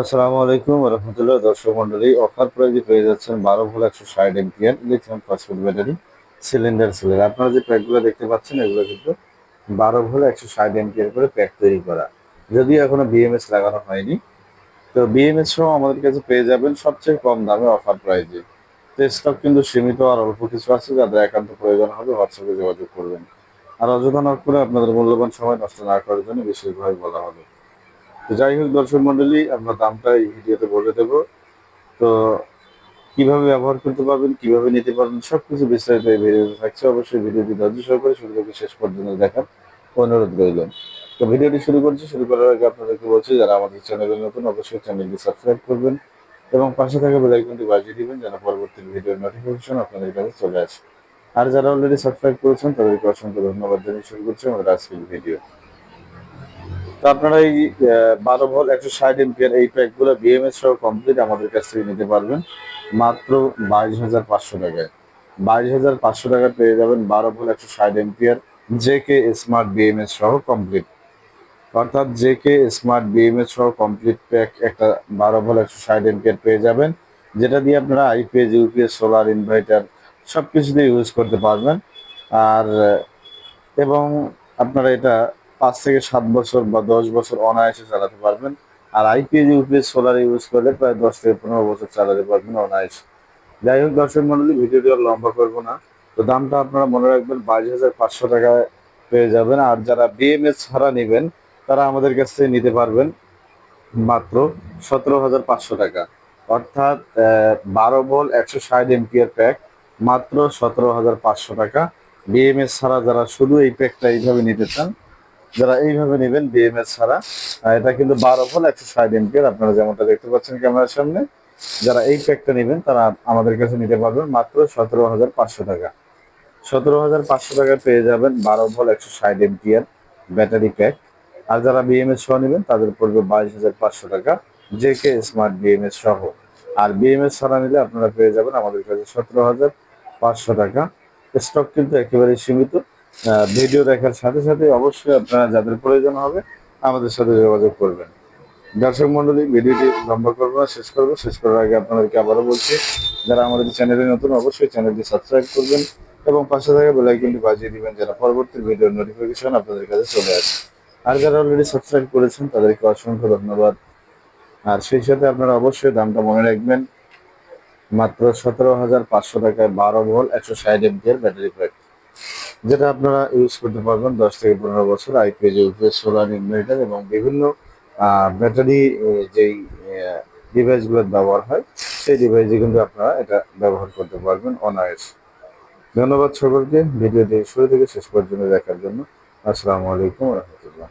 আসসালামু আলাইকুম রহমতুল্লাহ। দর্শক মন্ডলী অফার প্রাইজে পেয়ে যাচ্ছেন বারো ভোল একশো ষাট এমপিএর লিথিয়াম ফসফেট ব্যাটারি সিলিন্ডার সেলের আপনারা যে প্যাকগুলো দেখতে পাচ্ছেন, এগুলো কিন্তু বারো ভোল একশো ষাট এমপিএর করে প্যাক তৈরি করা। যদিও এখনও বিএমএস লাগানো হয়নি। তো বিএমএস সহ আমাদের কাছে পেয়ে যাবেন সবচেয়ে কম দামে অফার প্রাইজে। তো স্টক কিন্তু সীমিত আর অল্প কিছু আছে, যাদের একান্ত প্রয়োজন হবে হোয়াটসঅ্যাপে যোগাযোগ করবেন। আর অযথা করে আপনাদের মূল্যবান সময় নষ্ট না করার জন্য বিশেষভাবে বলা হবে। তো যাই হোক, দর্শক মন্ডলী আমরা দামটা এই ভিডিওতে বলে দেব। তো কীভাবে ব্যবহার করতে পারবেন, কীভাবে নিতে পারবেন, সবকিছু বিস্তারিত এই ভিডিওতে থাকছে। অবশ্যই ভিডিওটি ধৈর্য সহকারে শুরু থেকে শেষ পর্যন্ত দেখার অনুরোধ রইল। তো ভিডিওটি শুরু করছি, শুরু করার আগে আপনাদেরকে বলছি, যারা আমাদের চ্যানেলে নতুন, অবশ্যই চ্যানেলটি সাবস্ক্রাইব করবেন এবং পাশে থাকা বেল আইকনটি বাজিয়ে দিবেন যেন পরবর্তী ভিডিওর নোটিফিকেশন আপনাদের কাছে চলে আসে। আর যারা অলরেডি সাবস্ক্রাইব করেছেন, তাদেরকে অসংখ্য ধন্যবাদ জানিয়ে শুরু করছি আমাদের আজকের ভিডিও। তো আপনারা এই বারো ভোল্ট, একশো ষাট এমপিয়ার এই প্যাকগুলো বিএমএস সহ কমপ্লিট আমাদের কাছ থেকে নিতে পারবেন। মাত্র বাইশ হাজার পাঁচশো টাকায়। বাইশ হাজার পাঁচশো টাকা পেয়ে যাবেন বারো ভোল্ট, একশো ষাট ampere J K smart BMS সহ কমপ্লিট অর্থাৎ জে কে স্মার্ট বিএমএস সহ কমপ্লিট প্যাক একটা বারো ভোল্ট, একশো ষাট এমপিয়ার পেয়ে যাবেন। যেটা দিয়ে আপনারা আইপিএস ইউপিএস সোলার ইনভার্টার সব কিছু দিয়ে ইউজ করতে পারবেন। আর, এবং আপনারা এটা পাঁচ থেকে সাত বছর বা দশ বছর অনায়াসে চালাতে পারবেন। আর আইপিএস ইউপিএস সোলার ইউজ করলে প্রায় দশ থেকে পনেরো বছর চালাতে পারবেন অনায়াসে। যাই হোক দর্শক মন্ডলী ভিডিওটি লম্বা করব না। তো দামটা আপনারা মনে রাখবেন বাইশ হাজার পাঁচশো টাকায় পেয়ে যাবেন। আর যারা বিএমএস ছাড়া নেবেন, তারা আমাদের কাছ থেকে নিতে পারবেন মাত্র সতেরো হাজার পাঁচশো টাকা। অর্থাৎ বারো বল একশো ষাট এমপিয়ার প্যাক, মাত্র সতেরো হাজার পাঁচশো টাকা। বিএমএস ছাড়া যারা শুধু এই প্যাকটা এইভাবে নিতে চান যারা এইভাবে নেবেন বিএমএস ছাড়া এটা কিন্তু বারো ভোল একশো ষাট এমপিয়ার আপনারা যেমনটা দেখতে পাচ্ছেন ক্যামেরার সামনে। যারা এই প্যাকটা নেবেন, তারা আমাদের কাছে নিতে পারবেন মাত্র সতেরো হাজার পাঁচশো টাকা। সতেরো হাজার পাঁচশো টাকা পেয়ে যাবেন বারো ভোল একশো ষাট এমপিয়ার ব্যাটারি প্যাক আর যারা বিএমএস সহ নেবেন, তাদের পড়বে বাইশ হাজার পাঁচশো টাকা জে কে স্মার্ট বিএমএস সহ। আর বিএমএস ছাড়া নিলে আপনারা পেয়ে যাবেন আমাদের কাছে সতেরো হাজার পাঁচশো টাকা। স্টক কিন্তু একেবারে সীমিত। ভিডিও দেখার সাথে সাথে অবশ্যই আপনারা যাদের প্রয়োজন হবে আমাদের সাথে যোগাযোগ করবেন। দর্শক মন্ডলী ভিডিওটি লম্বা করব না, শেষ করব। শেষ করার আগে আপনাদেরকে আবারও বলছি, যারা আমাদের চ্যানেলে নতুন, অবশ্যই চ্যানেলটি সাবস্ক্রাইব করবেন এবং পাশে থাকা বেলাইকনটি বাজিয়ে দিবেন যারা পরবর্তী ভিডিওর নোটিফিকেশন আপনাদের কাছে চলে আসে। আর যারা অলরেডি সাবস্ক্রাইব করেছেন, তাদেরকে অসংখ্য ধন্যবাদ। আর সেই সাথে আপনারা অবশ্যই দামটা মনে রাখবেন। মাত্র সতেরো হাজার পাঁচশো টাকায় বারো ভোল্ট একশো ষাট এমপিয়ার ব্যাটারি প্যাক যেটা আপনারা ইউজ করতে পারবেন দশ থেকে পনেরো বছর আইপিএজ ইউপিএস সোলার ইনভার্টার এবং বিভিন্ন ব্যাটারি যেই ডিভাইসগুলো ব্যবহার হয়, সেই ডিভাইসে কিন্তু আপনারা এটা ব্যবহার করতে পারবেন অনায়াস। ধন্যবাদ সকলকে। ভিডিওটি শুরু থেকে শেষ পর্যন্ত দেখার জন্য আসসালামু আলাইকুম রহমতুল্লাহ।